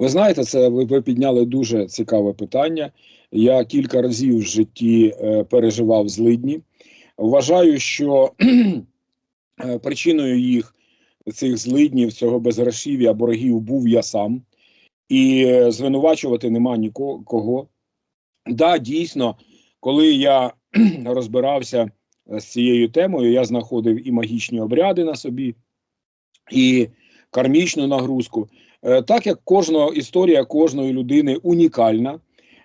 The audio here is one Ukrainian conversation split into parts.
Ви знаєте, це ви, підняли дуже цікаве питання. Я кілька разів в житті е, переживав злидні. Вважаю, що е, причиною їх цих злиднів, цього безгрошів'я, боргів був я сам, і е, звинувачувати нема нікого. Да, дійсно, коли я розбирався з цією темою, я знаходив і магічні обряди на собі, і кармічну нагрузку. Е, Так як кожна історія кожної людини унікальна,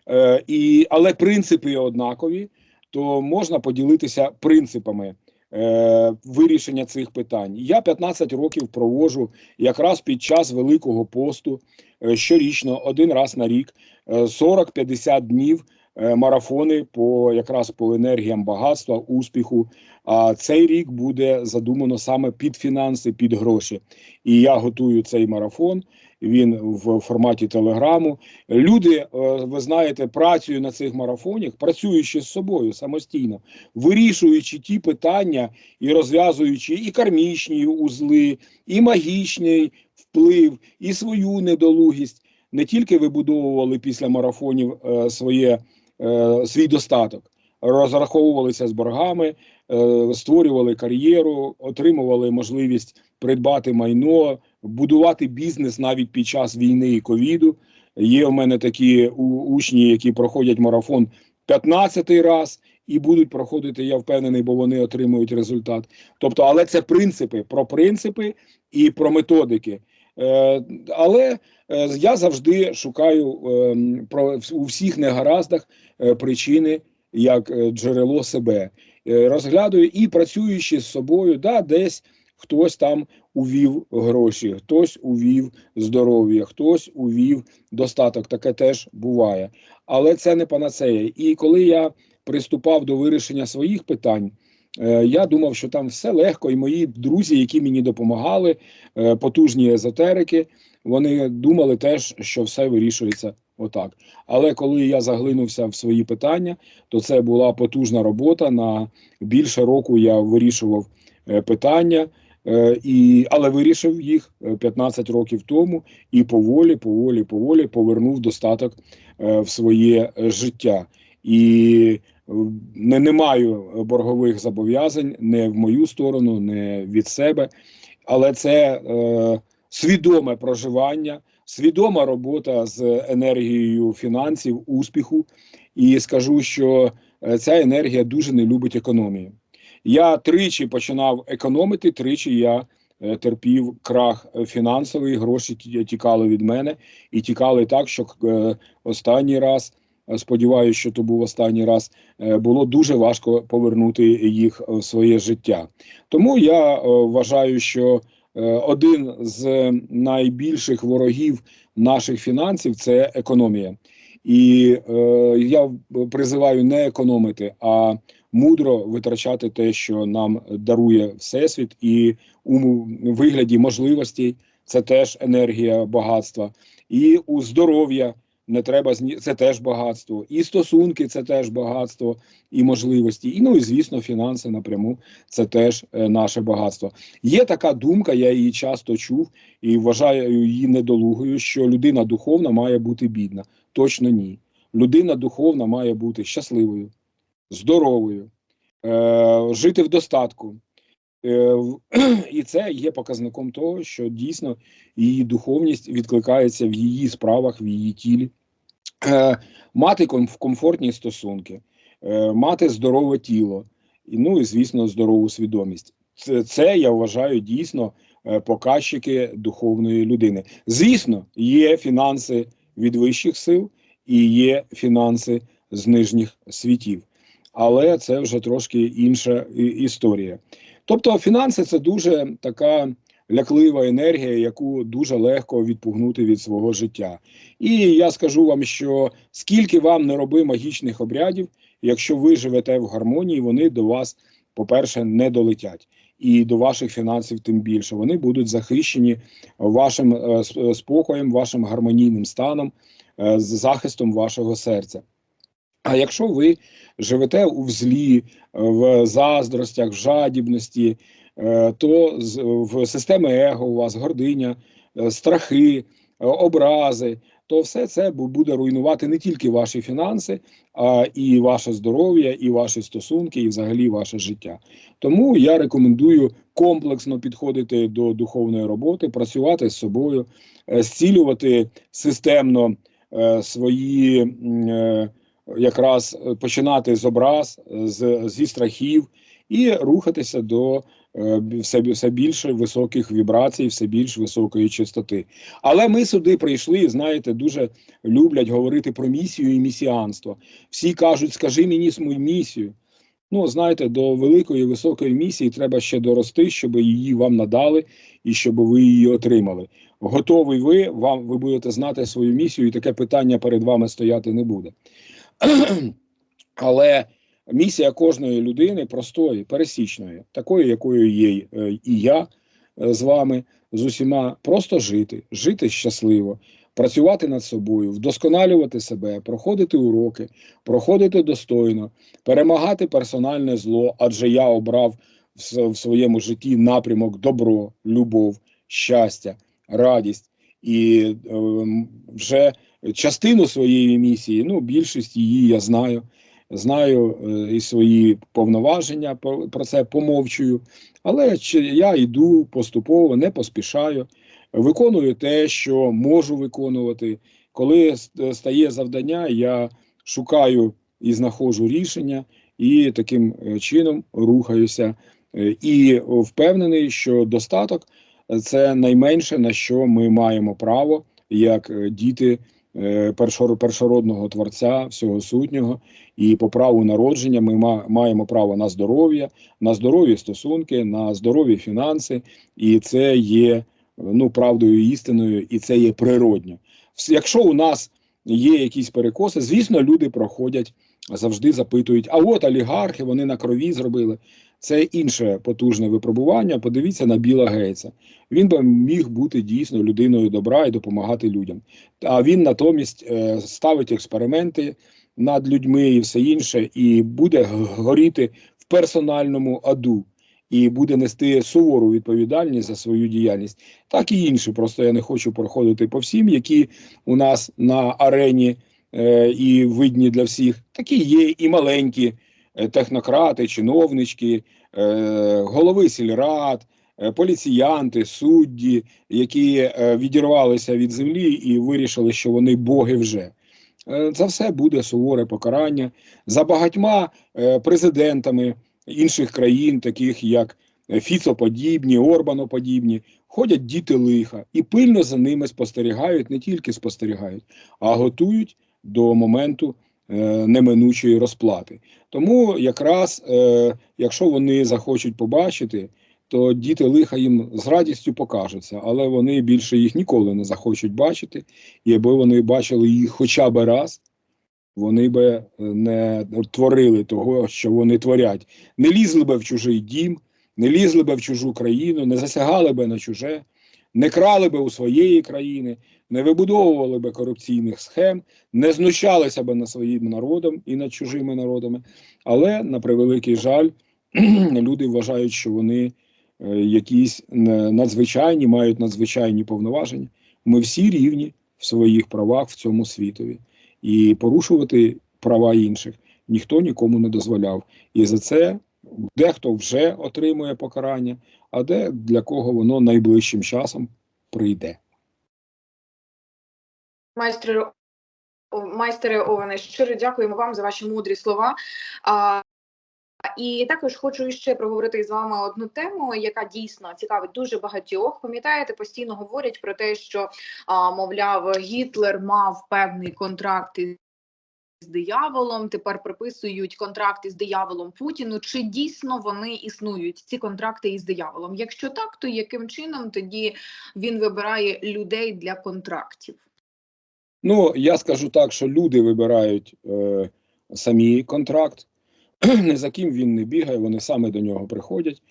е, і, але принципи однакові, то можна поділитися принципами е, вирішення цих питань. Я 15 років проводжу якраз під час Великого посту щорічно, один раз на рік, е, 40-50 днів. Марафони по якраз по енергіям багатства, успіху. А цей рік буде задумано саме під фінанси, під гроші. І я готую цей марафон. Він в форматі телеграму. Люди, е, ви знаєте, працюють на цих марафонах, працюючи з собою самостійно, вирішуючи ті питання і розв'язуючи і кармічні узли, і магічний вплив, і свою недолугість. Не тільки вибудовували після марафонів е, своє, е, свій достаток, розраховувалися з боргами, створювали кар'єру, отримували можливість придбати майно, будувати бізнес навіть під час війни і ковіду. Є в мене такі учні, які проходять марафон 15-й раз і будуть проходити, я впевнений, бо вони отримують результат. Тобто, але це принципи про принципи і про методики. Е, але е, я завжди шукаю е, про у всіх негараздах е, причини як джерело себе. Розглядаю і працюючи з собою, да, десь хтось там увів гроші, хтось увів здоров'я, хтось увів достаток. Таке теж буває. Але це не панацея. І коли я приступав до вирішення своїх питань, е, я думав, що там все легко, і мої друзі, які мені допомагали, е, потужні езотерики, вони думали теж, що все вирішується отак. Але коли я заглинувся в свої питання, то це була потужна робота. На більше року я вирішував е, питання. Е, І, але вирішив їх е, 15 років тому і поволі, поволі, поволі повернув достаток е, в своє е, життя. І е, не, не маю боргових зобов'язань не в мою сторону, не від себе. Але це е, свідоме проживання, свідома робота з енергією фінансів, успіху. І скажу, що е, ця енергія дуже не любить економію. Я тричі починав економити, тричі я е, терпів крах е, фінансовий, гроші ті- тікали від мене і тікали так, що е, останній раз, е, сподіваюся, що то був останній раз, е, було дуже важко повернути їх в своє життя. Тому я е, вважаю, що е, один з найбільших ворогів наших фінансів це економія. І е, я призиваю не економити, а мудро витрачати те, що нам дарує всесвіт, і у вигляді можливостей це теж енергія багатства, і у здоров'я не треба зні... це теж багатство, і стосунки це теж багатство і можливості. І ну і звісно, фінанси напряму це теж е, наше багатство. Є така думка, я її часто чув і вважаю її недолугою, що людина духовна має бути бідна. Точно ні. Людина духовна має бути щасливою, здоровою, е, жити в достатку. Е, і це є показником того, що дійсно її духовність відкликається в її справах, в її тілі. Е, мати комфортні стосунки, е, мати здорове тіло, ну і, звісно, здорову свідомість. Це, я вважаю дійсно показчики духовної людини. Звісно, є фінанси від вищих сил і є фінанси з нижніх світів. Але це вже трошки інша історія. Тобто, фінанси це дуже така ляклива енергія, яку дуже легко відпугнути від свого життя. І я скажу вам, що скільки вам не роби магічних обрядів, якщо ви живете в гармонії, вони до вас, по-перше, не долетять. І до ваших фінансів тим більше вони будуть захищені вашим е, спокоєм, вашим гармонійним станом, е, захистом вашого серця. А якщо ви живете у взлі, е, в заздростях, в жадібності, е, то в системи его у вас гординя, е, страхи, образи, то все це буде руйнувати не тільки ваші фінанси, а і ваше здоров'я, і ваші стосунки, і взагалі ваше життя. Тому я рекомендую комплексно підходити до духовної роботи, працювати з собою, зцілювати системно свої якраз е, починати з образ, е, з, зі страхів і рухатися до е, все, все більше високих вібрацій, все більш високої частоти. Але ми сюди прийшли, знаєте, дуже люблять говорити про місію і місіанство. Всі кажуть, скажи мені свою місію. Ну, знаєте, до великої високої місії треба ще дорости, щоб її вам надали і щоб ви її отримали. Готовий ви, вам ви будете знати свою місію, і таке питання перед вами стояти не буде. Але місія кожної людини простої, пересічної, такої, якою є е, і я е, з вами, з усіма, просто жити, жити щасливо, працювати над собою, вдосконалювати себе, проходити уроки, проходити достойно, перемагати персональне зло, адже я обрав в, своєму житті напрямок добро, любов, щастя, радість. І ем, вже частину своєї місії, ну більшість її я знаю. Знаю е, і свої повноваження про, це помовчую, але я йду поступово, не поспішаю, виконую те, що можу виконувати. Коли стає завдання, я шукаю і знаходжу рішення, і таким е, чином рухаюся. Е, І впевнений, що достаток це найменше на що ми маємо право, як е, діти е, першородного творця, всього сутнього. І по праву народження ми маємо право на здоров'я, на здорові стосунки, на здорові фінанси, і це є ну правдою істиною, і це є природньо. Якщо у нас є якісь перекоси, звісно, люди проходять, завжди запитують: а от олігархи, вони на крові зробили. Це інше потужне випробування. Подивіться на Біла Гейтса. Він би міг бути дійсно людиною добра і допомагати людям. А він натомість е, ставить експерименти над людьми і все інше, і буде горіти в персональному аду, і буде нести сувору відповідальність за свою діяльність. Так і інші. Просто я не хочу проходити по всім, які у нас на арені е, і видні для всіх. Такі є і маленькі технократи, чиновнички, е, голови сільрад. е, Поліціянти, судді, які е, відірвалися від землі і вирішили, що вони боги вже. Е, За все буде суворе покарання за багатьма е, президентами інших країн, таких як е, Фіцоподібні, Орбаноподібні, ходять діти лиха і пильно за ними спостерігають, не тільки спостерігають, а готують до моменту е, неминучої розплати. Тому якраз, е, якщо вони захочуть побачити, то діти лиха їм з радістю покажуться, але вони більше їх ніколи не захочуть бачити. І аби вони бачили їх хоча б раз, вони би е, не творили того, що вони творять, не лізли би в чужий дім, не лізли би в чужу країну, не засягали би на чуже, не крали би у своєї країни, не вибудовували би корупційних схем, не знущалися би над своїм народом і над чужими народами. Але на превеликий жаль, люди вважають, що вони е, якісь е, надзвичайні, мають надзвичайні повноваження. Ми всі рівні в своїх правах в цьому світові, і порушувати права інших ніхто нікому не дозволяв. І за це дехто вже отримує покарання, а де для кого воно найближчим часом прийде. Майстре, о, майстре Овене, щиро дякуємо вам за ваші мудрі слова. І також хочу ще проговорити з вами одну тему, яка дійсно цікавить дуже багатьох. Пам'ятаєте, постійно говорять про те, що, мовляв, Гітлер мав певний контракт із дияволом. Тепер приписують контракти з дияволом Путіну. Чи дійсно вони існують? Ці контракти із дияволом? Якщо так, то яким чином тоді він вибирає людей для контрактів? Ну, я скажу так, що люди вибирають е, самі контракт, не за ким він не бігає, вони саме до нього приходять.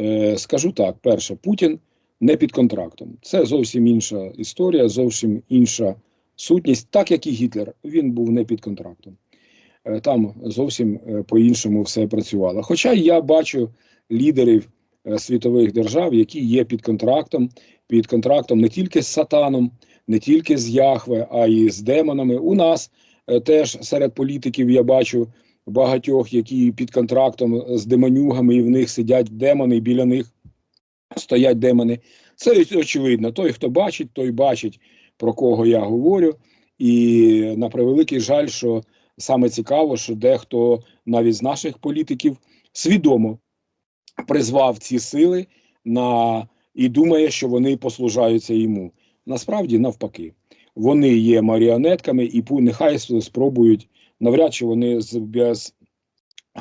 Е, скажу так: перше, Путін не під контрактом. Це зовсім інша історія, зовсім інша сутність, так як і Гітлер. Він був не під контрактом. Е, там зовсім е, по-іншому все працювало. Хоча я бачу лідерів е, світових держав, які є під контрактом, під контрактом не тільки з сатаном, не тільки з Яхве, а й з демонами. У нас теж серед політиків я бачу багатьох, які під контрактом з демонюгами, і в них сидять демони, і біля них стоять демони. Це очевидно. Той, хто бачить, той бачить, про кого я говорю. І на превеликий жаль, що саме цікаво, що дехто навіть з наших політиків свідомо призвав ці сили на і думає, що вони послужаються йому. Насправді, навпаки, вони є маріонетками, і нехай спробують навряд чи вони без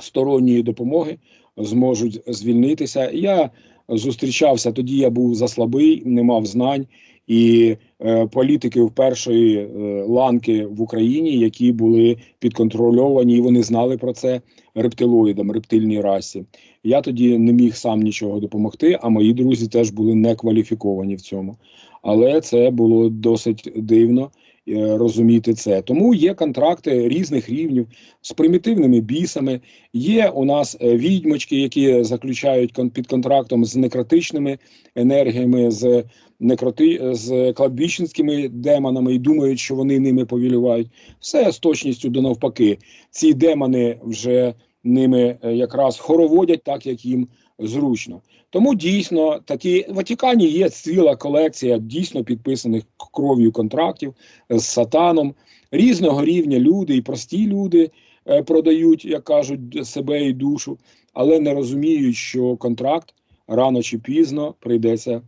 сторонньої допомоги зможуть звільнитися. Я зустрічався тоді. Я був заслабий, не мав знань. І е, політиків першої е, ланки в Україні, які були підконтрольовані, і вони знали про це рептилоїдам, рептильній расі. Я тоді не міг сам нічого допомогти, а мої друзі теж були не кваліфіковані в цьому. Але це було досить дивно розуміти це. Тому є контракти різних рівнів з примітивними бісами. Є у нас е, відьмочки, які заключають під контрактом з некротичними енергіями, з некроти з кладбищенськими демонами і думають, що вони ними повілювають. Все з точністю до навпаки. Ці демони вже ними е, якраз хороводять так, як їм зручно. Тому дійсно такі в Ватикані є ціла колекція дійсно підписаних кров'ю контрактів з сатаном. Різного рівня люди і прості люди е, продають, як кажуть, себе і душу, але не розуміють, що контракт рано чи пізно прийдеться е,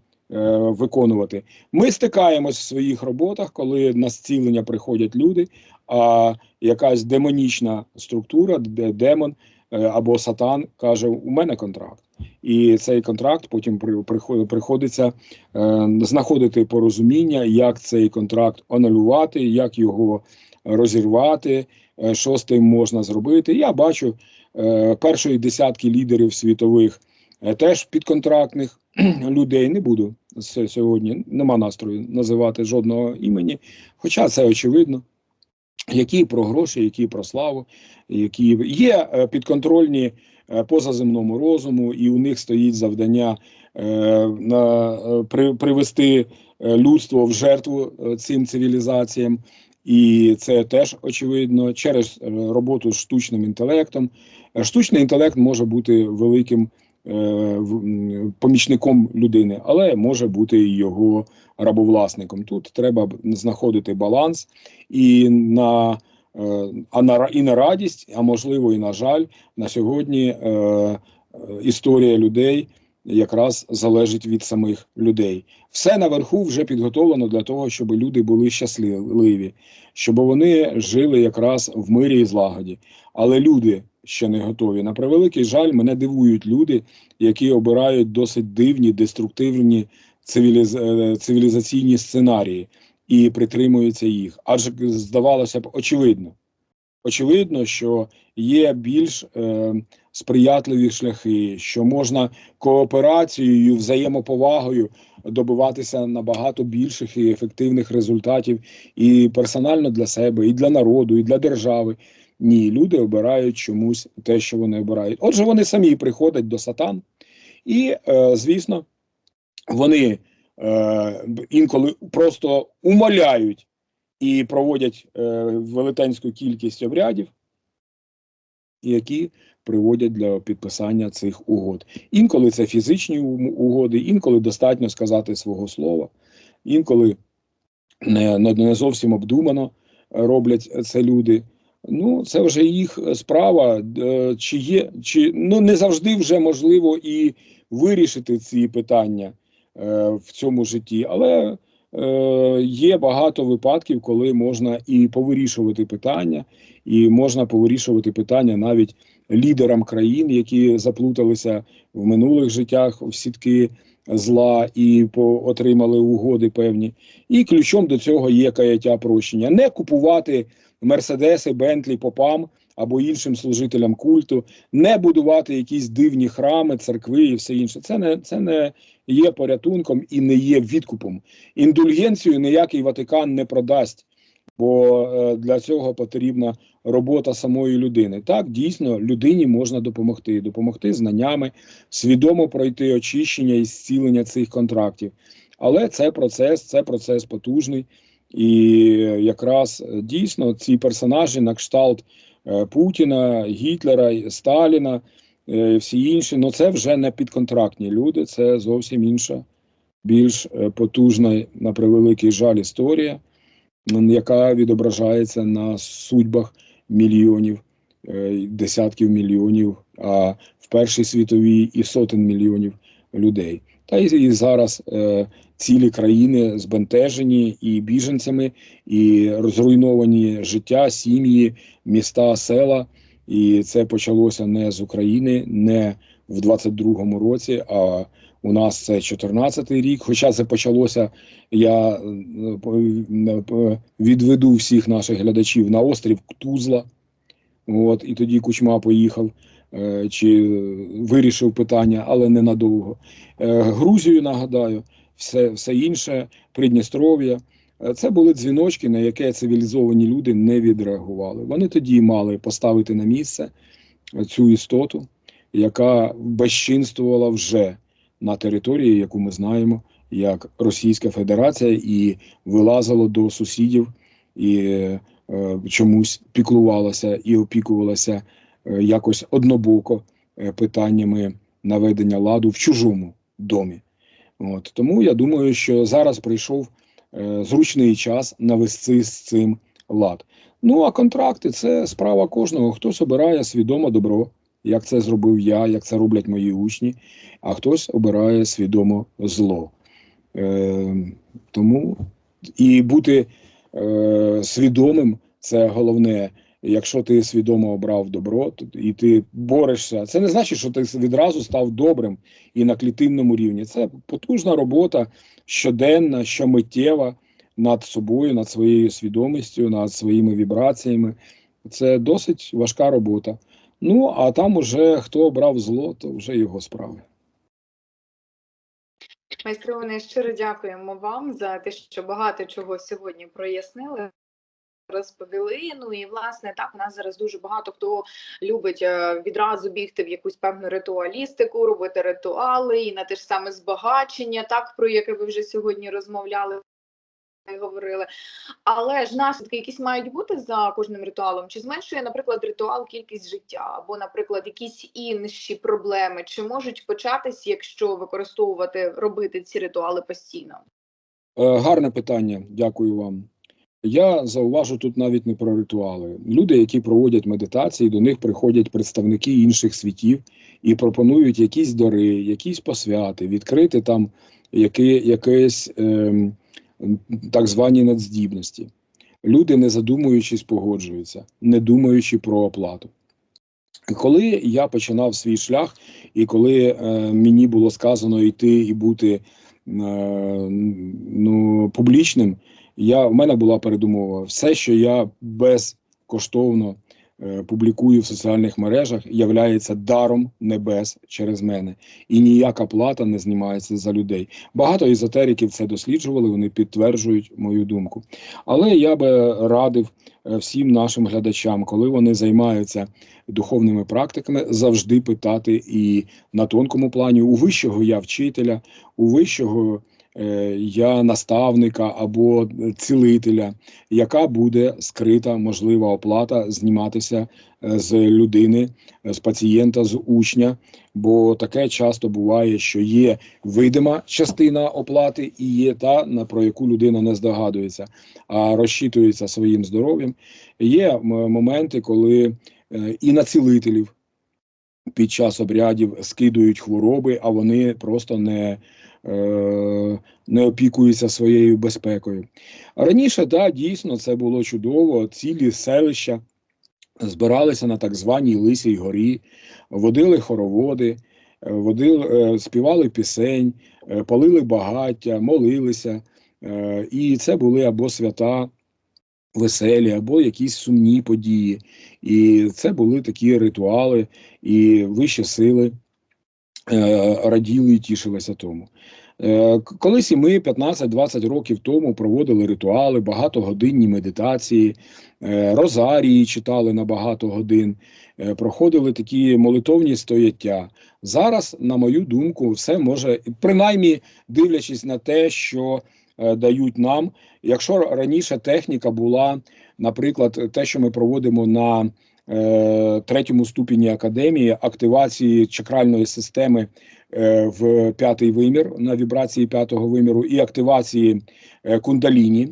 виконувати. Ми стикаємось в своїх роботах, коли на зцілення приходять люди, а якась демонічна структура, де демон е, або сатан каже: у мене контракт. І цей контракт потім при, приходиться е, знаходити порозуміння, як цей контракт анулювати, як його розірвати, е, що з тим можна зробити. Я бачу е, першої десятки лідерів світових е, теж підконтрактних людей. Не буду сьогодні, нема настрою називати жодного імені, хоча це очевидно. Які про гроші, які про славу, які є е, підконтрольні е, позаземному розуму, і у них стоїть завдання е, привести людство в жертву цим цивілізаціям, і це теж очевидно через роботу з штучним інтелектом. Штучний інтелект може бути великим помічником людини, але може бути його рабовласником. Тут треба знаходити баланс і на е, а на і на радість, а можливо, і на жаль, на сьогодні е, е, історія людей якраз залежить від самих людей. Все наверху вже підготовлено для того, щоб люди були щасливі, щоб вони жили якраз в мирі і злагоді. Але люди ще не готові. На превеликий жаль, мене дивують люди, які обирають досить дивні, деструктивні цивіліз... е, цивілізаційні сценарії і притримуються їх. Адже здавалося б, очевидно. Очевидно, що є більш е, сприятливі шляхи, що можна кооперацією, взаємоповагою добиватися набагато більших і ефективних результатів і персонально для себе, і для народу, і для держави. Ні, люди обирають чомусь те, що вони обирають. Отже, вони самі приходять до сатан, і, е, звісно, вони е, інколи просто умоляють і проводять е, велетенську кількість обрядів, які приводять для підписання цих угод. Інколи це фізичні угоди, інколи достатньо сказати свого слова, інколи не, не, зовсім обдумано роблять це люди. Ну, це вже їх справа. Е, Чи є, чи ну не завжди вже можливо і вирішити ці питання е, в цьому житті, але е, є багато випадків, коли можна і повирішувати питання, і можна повирішувати питання навіть лідерам країн, які заплуталися в минулих життях в сітки зла і отримали угоди певні. І ключом до цього є каяття прощення. Не купувати мерседеси, бентлі попам або іншим служителям культу, не будувати якісь дивні храми, церкви і все інше. Це не це не є порятунком і не є відкупом. Індульгенцію ніякий Ватикан не продасть, бо е, для цього потрібна робота самої людини. Так, дійсно, людині можна допомогти, допомогти знаннями, свідомо пройти очищення і зцілення цих контрактів. Але це процес, це процес потужний. І якраз е, дійсно ці персонажі на кшталт е, Путіна, Гітлера, Сталіна, е, всі інші, ну це вже не підконтрактні люди, це зовсім інша, більш потужна, на превеликий жаль, історія, яка відображається на судьбах мільйонів, десятків мільйонів, а в Першій світовій і сотень мільйонів людей. Та і зараз е, цілі країни збентежені і біженцями, і розруйновані життя, сім'ї, міста, села. І це почалося не з України, не в 22-му році, а у нас це 14-й рік. Хоча це почалося, я е, е, відведу всіх наших глядачів на острів Тузла. От, і тоді Кучма поїхав чи вирішив питання, але ненадовго. Е, Грузію нагадаю, все, все інше, Придністров'я. Е, Це були дзвіночки, на які цивілізовані люди не відреагували. Вони тоді мали поставити на місце цю істоту, яка безчинствувала вже на території, яку ми знаємо, як Російська Федерація, і вилазило до сусідів і е, чомусь піклувалася і опікувалася е, якось однобоко е, питаннями наведення ладу в чужому домі. От тому я думаю, що зараз прийшов е, зручний час навести з цим лад. Ну а контракти це справа кожного. Хтось обирає свідомо добро, як це зробив я, як це роблять мої учні, а хтось обирає свідомо зло. Е, тому і бути е, свідомим це головне. Якщо ти свідомо обрав добро, і ти борешся, це не значить, що ти відразу став добрим і на клітинному рівні. Це потужна робота щоденна, щомиттєва над собою, над своєю свідомістю, над своїми вібраціями. Це досить важка робота. Ну а там уже хто обрав зло, то вже його справи. Майстре Іване, щиро дякуємо вам за те, що багато чого сьогодні прояснили. Розповіли. Ну і власне так у нас зараз дуже багато хто любить е, відразу бігти в якусь певну ритуалістику, робити ритуали і на те ж саме збагачення, так про яке ви вже сьогодні розмовляли. Говорили, але ж наслідки якісь мають бути за кожним ритуалом. Чи зменшує, наприклад, ритуал кількість життя, або, наприклад, якісь інші проблеми, чи можуть початись, якщо використовувати робити ці ритуали постійно? Е, Гарне питання, дякую вам. Я зауважу тут навіть не про ритуали. Люди, які проводять медитації, до них приходять представники інших світів і пропонують якісь дари, якісь посвяти, відкрити там які, якесь ем, так звані надздібності. Люди, не задумуючись, погоджуються, не думаючи про оплату. Коли я починав свій шлях, і коли е, мені було сказано йти і бути е, ну, публічним, я, в мене була передумова. Все, що я безкоштовно е, публікую в соціальних мережах, являється даром небес через мене. І ніяка плата не знімається за людей. Багато езотериків це досліджували, вони підтверджують мою думку. Але я би радив е, всім нашим глядачам, коли вони займаються духовними практиками, завжди питати і на тонкому плані у вищого я вчителя, у вищого я наставника або цілителя, яка буде скрита можлива оплата зніматися е, з людини, е, з пацієнта, з учня. Бо таке часто буває, що є видима частина оплати і є та, про яку людина не здогадується, а розчитується своїм здоров'ям. Є моменти, коли е, і на цілителів під час обрядів скидують хвороби, а вони просто не, е, не опікуються своєю безпекою. Раніше, да, дійсно, це було чудово. Цілі селища збиралися на так званій Лисій горі, водили хороводи, е, водили, е, співали пісень, е, палили багаття, молилися. Е, І це були або свята веселі, або якісь сумні події. І це були такі ритуали, і вищі сили е, раділи і тішилися тому. Е, Колись і ми 15-20 років тому проводили ритуали, багатогодинні медитації, е, розарії читали на багато годин, е, проходили такі молитовні стояття. Зараз, на мою думку, все може, принаймні дивлячись на те, що е, дають нам. Якщо раніше техніка була, наприклад, те, що ми проводимо на е, третьому ступені академії, активації чакральної системи е, в п'ятий вимір на вібрації п'ятого виміру і активації е, кундаліні.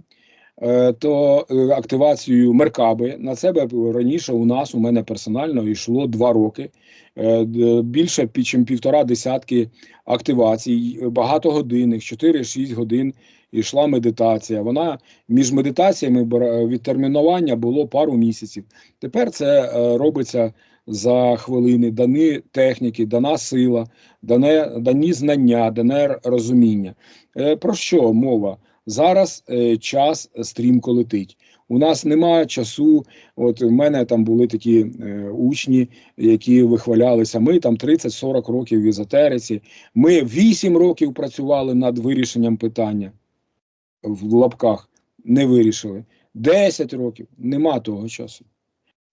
е, То е, активацію меркаби на себе раніше у нас у мене персонально йшло два роки. Е, Більше чим півтора десятки активацій, багатогодинних, 4-6 годин йшла медитація. Вона між медитаціями відтермінування було пару місяців. Тепер це е, робиться за хвилини, дані техніки, дана сила, дане, дані знання, дане розуміння. Е, Про що мова? Зараз е, час стрімко летить. У нас немає часу. От у мене там були такі е, учні, які вихвалялися. Ми там 30-40 років в езотериці. Ми 8 років працювали над вирішенням питання в лапках, не вирішили. 10 років нема того часу.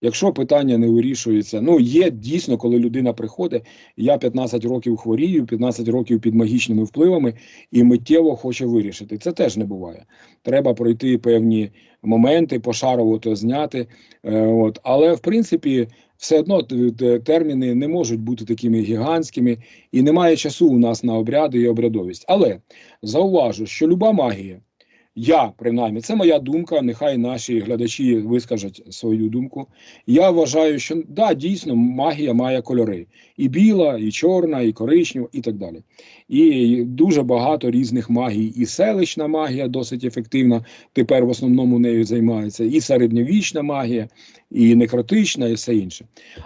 Якщо питання не вирішується, ну є дійсно, коли людина приходить, я 15 років хворію, 15 років під магічними впливами і миттєво хоче вирішити. Це теж не буває. Треба пройти певні моменти, пошарово зняти. Е, от. Але в принципі, все одно терміни не можуть бути такими гігантськими, і немає часу у нас на обряди і обрядовість. Але зауважу, що люба магія. Я принаймні, це моя думка. Нехай наші глядачі вискажуть свою думку. Я вважаю, що да, дійсно магія має кольори: і біла, і чорна, і коричнева, і так далі. І дуже багато різних магій. І селищна магія досить ефективна. Тепер в основному нею займається, і середньовічна магія, і некротична, і все інше.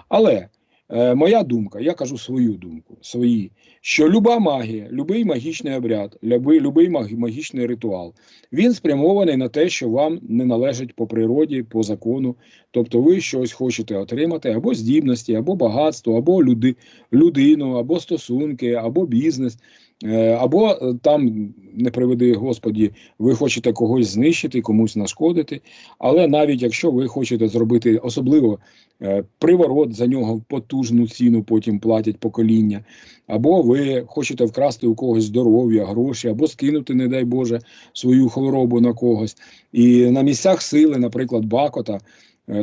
Але е, моя думка, я кажу свою думку, свої, що люба магія, любий магічний обряд, любий, любий магі- магічний ритуал, він спрямований на те, що вам не належить по природі, по закону. Тобто ви щось хочете отримати або здібності, або багатство, або люди, людину, або стосунки, або бізнес. Е, Або е, там, не приведи Господі, ви хочете когось знищити, комусь нашкодити. Але навіть якщо ви хочете зробити особливо е, приворот, за нього потужну ціну потім платять покоління, або ви хочете вкрасти у когось здоров'я, гроші, або скинути, не дай Боже, свою хворобу на когось. І на місцях сили, наприклад, Бакота,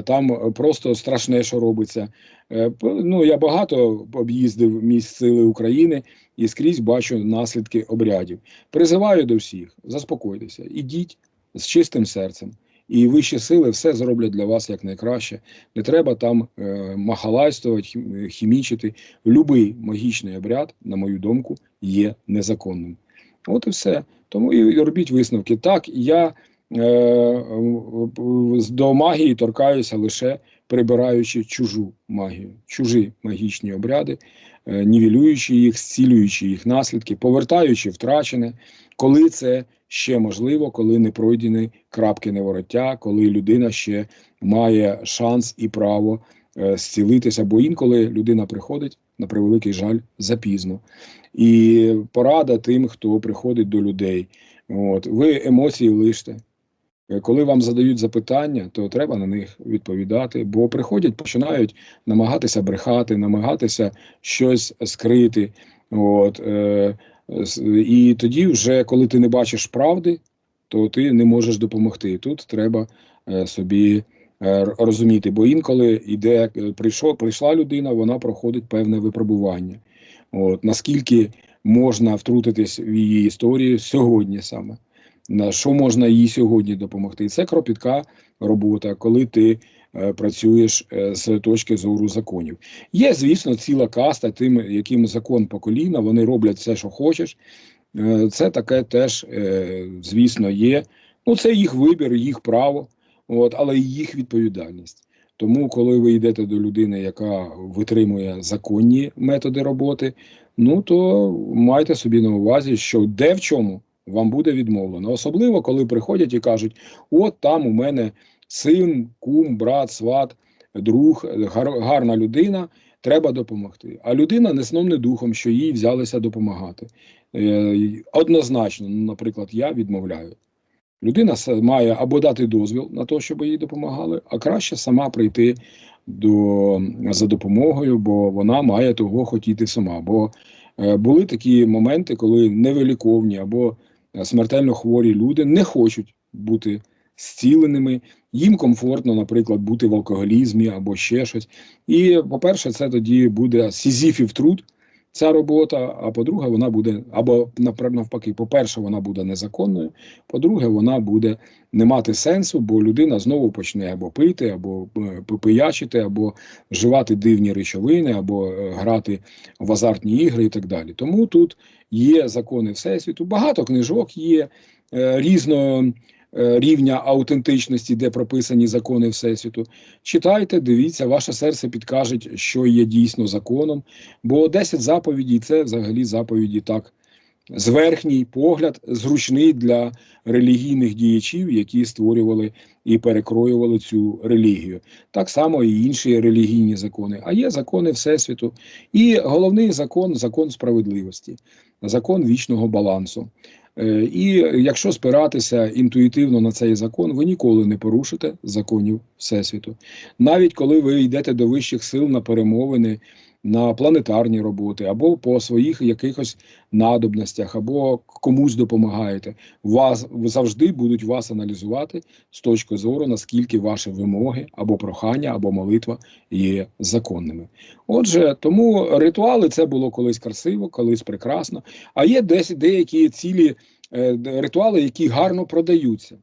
там просто страшне, що робиться. Ну, я багато об'їздив місць сили України і скрізь бачу наслідки обрядів. Призиваю до всіх, заспокойтеся, ідіть з чистим серцем. І вищі сили все зроблять для вас як найкраще. Не треба там е, махалайствувати, хімічити. Любий магічний обряд, на мою думку, є незаконним. От і все. Тому і робіть висновки. Так, я е, до магії торкаюся лише прибираючи чужу магію, чужі магічні обряди, е, нівелюючи їх, зцілюючи їх наслідки, повертаючи втрачене, коли це ще можливо, коли не пройдені крапки невороття, коли людина ще має шанс і право е, зцілитися, бо інколи людина приходить на превеликий жаль запізно. І порада тим, хто приходить до людей. От ви емоції лиште. Е, Коли вам задають запитання, то треба на них відповідати, бо приходять, починають намагатися брехати, намагатися щось скрити. От, е, і тоді, вже коли ти не бачиш правди, то ти не можеш допомогти. Тут треба е, собі е, розуміти, бо інколи йде, прийшов, прийшла людина, вона проходить певне випробування. От, наскільки можна втрутитись в її історію сьогодні саме що можна їй сьогодні допомогти. Це кропітка робота, коли ти е, працюєш е, з точки зору законів. Є, звісно, ціла каста, тим, яким закон по коліна, вони роблять все, що хочеш. Е, це таке теж, звісно, є. Ну, це їх вибір, їх право, от, але і їх відповідальність. Тому, коли ви йдете до людини, яка витримує законні методи роботи, ну то майте собі на увазі, що де в чому вам буде відмовлено. Особливо, коли приходять і кажуть: от там у мене син, кум, брат, сват, друг, гар- гарна людина, треба допомогти. А людина не сном, духом, що їй взялися допомагати. Е, Однозначно, ну, наприклад, я відмовляю. Людина має або дати дозвіл на те, щоб їй допомагали, а краще сама прийти до, за допомогою, бо вона має того хотіти сама. Бо е, були такі моменти, коли невиліковні або смертельно хворі люди не хочуть бути зціленими. Їм комфортно, наприклад, бути в алкоголізмі або ще щось. І, по-перше, це тоді буде сізіфів труд, ця робота. А по-друге, вона буде або навпаки, по-перше, вона буде незаконною. По-друге, вона буде не мати сенсу, бо людина знову почне або пити, або е, пипиячити, або вживати дивні речовини, або е, грати в азартні ігри і так далі. Тому тут є закони Всесвіту, багато книжок є е, різного е, рівня аутентичності, де прописані закони Всесвіту. Читайте, дивіться, ваше серце підкаже, що є дійсно законом. Бо 10 заповідей це взагалі заповіді так. Зверхній погляд, зручний для релігійних діячів, які створювали і перекроювали цю релігію. Так само і інші релігійні закони. А є закони Всесвіту. І головний закон закон справедливості, закон вічного балансу. Е, І якщо спиратися інтуїтивно на цей закон, ви ніколи не порушите законів Всесвіту. Навіть коли ви йдете до вищих сил на перемовини, на планетарні роботи, або по своїх якихось надобностях, або комусь допомагаєте, вас завжди будуть вас аналізувати з точки зору, наскільки ваші вимоги або прохання, або молитва є законними. Отже, тому ритуали це було колись красиво, колись прекрасно. А є десь деякі цілі е, ритуали, які гарно продаються.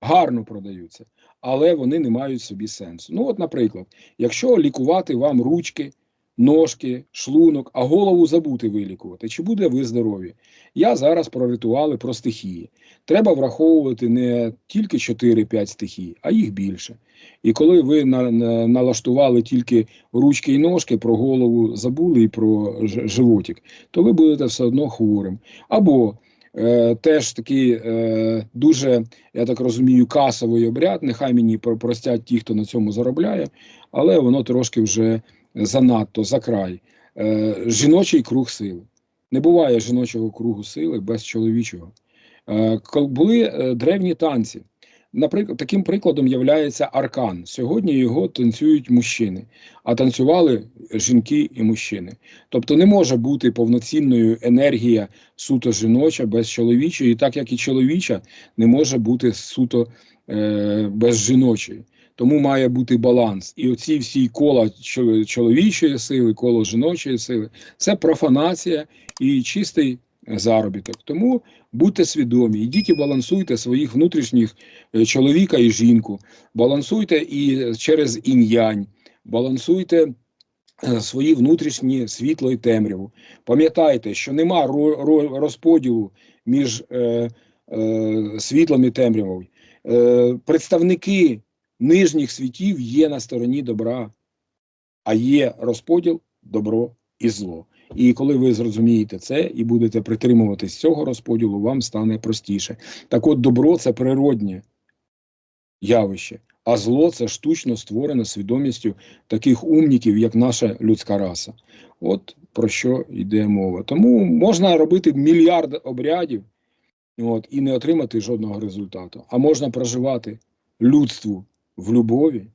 Гарно продаються, але вони не мають собі сенсу. Ну, от, наприклад, якщо лікувати вам ручки, ножки, шлунок, а голову забути вилікувати, чи буде ви здорові? Я зараз про ритуали, про стихії. Треба враховувати не тільки 4-5 стихій, а їх більше. І коли ви на, на, налаштували тільки ручки і ножки, про голову забули і про ж- животик, то ви будете все одно хворим. Або е, теж такий е, дуже, я так розумію, касовий обряд. Нехай мені про- простять ті, хто на цьому заробляє, але воно трошки вже занадто за край. Е, жіночий круг сили. Не буває жіночого кругу сили без чоловічого. Е, були е, древні танці. Наприклад, таким прикладом є аркан. Сьогодні його танцюють мужчини, а танцювали жінки і мужчини. Тобто не може бути повноцінною енергія суто жіноча без чоловічої, так як і чоловіча не може бути суто е, без жіночої. Тому має бути баланс. І оці всі кола чоловічої сили, коло жіночої сили це профанація і чистий заробіток. Тому будьте свідомі, йдіть і балансуйте своїх внутрішніх е, чоловіка і жінку, балансуйте і через інь-янь, балансуйте е, свої внутрішні світло і темряву. Пам'ятайте, що нема ро- ро- розподілу між е, е, світлом і темрявою. Е, представники нижніх світів є на стороні добра, а є розподіл добро і зло. І коли ви зрозумієте це і будете притримуватись цього розподілу, вам стане простіше. Так от добро це природнє явище, а зло це штучно створене свідомістю таких умніків, як наша людська раса. От про що йде мова. Тому можна робити мільярд обрядів от, і не отримати жодного результату. А можна проживати людству в любові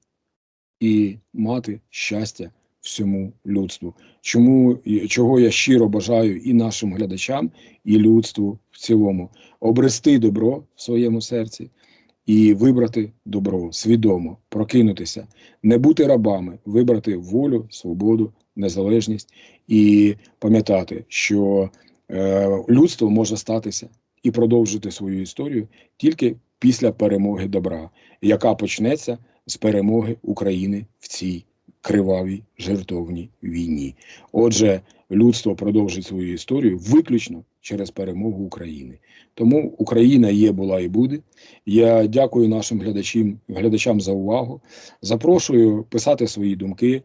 і мати щастя всьому людству. Чому чого я щиро бажаю і нашим глядачам, і людству в цілому обрести добро в своєму серці і вибрати добро свідомо, прокинутися, не бути рабами, вибрати волю, свободу, незалежність і пам'ятати, що е, людство може статися і продовжити свою історію тільки після перемоги добра, яка почнеться з перемоги України в цій кривавій жертовній війні. Отже, людство продовжить свою історію виключно через перемогу України. Тому Україна є, була і буде. Я дякую нашим глядачам, глядачам за увагу. Запрошую писати свої думки.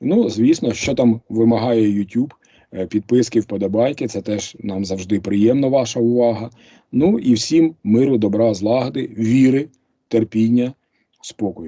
Ну, звісно, що там вимагає YouTube, підписки, вподобайки. Це теж нам завжди приємна ваша увага. Ну і всім миру, добра, злагоди, віри, терпіння, спокою.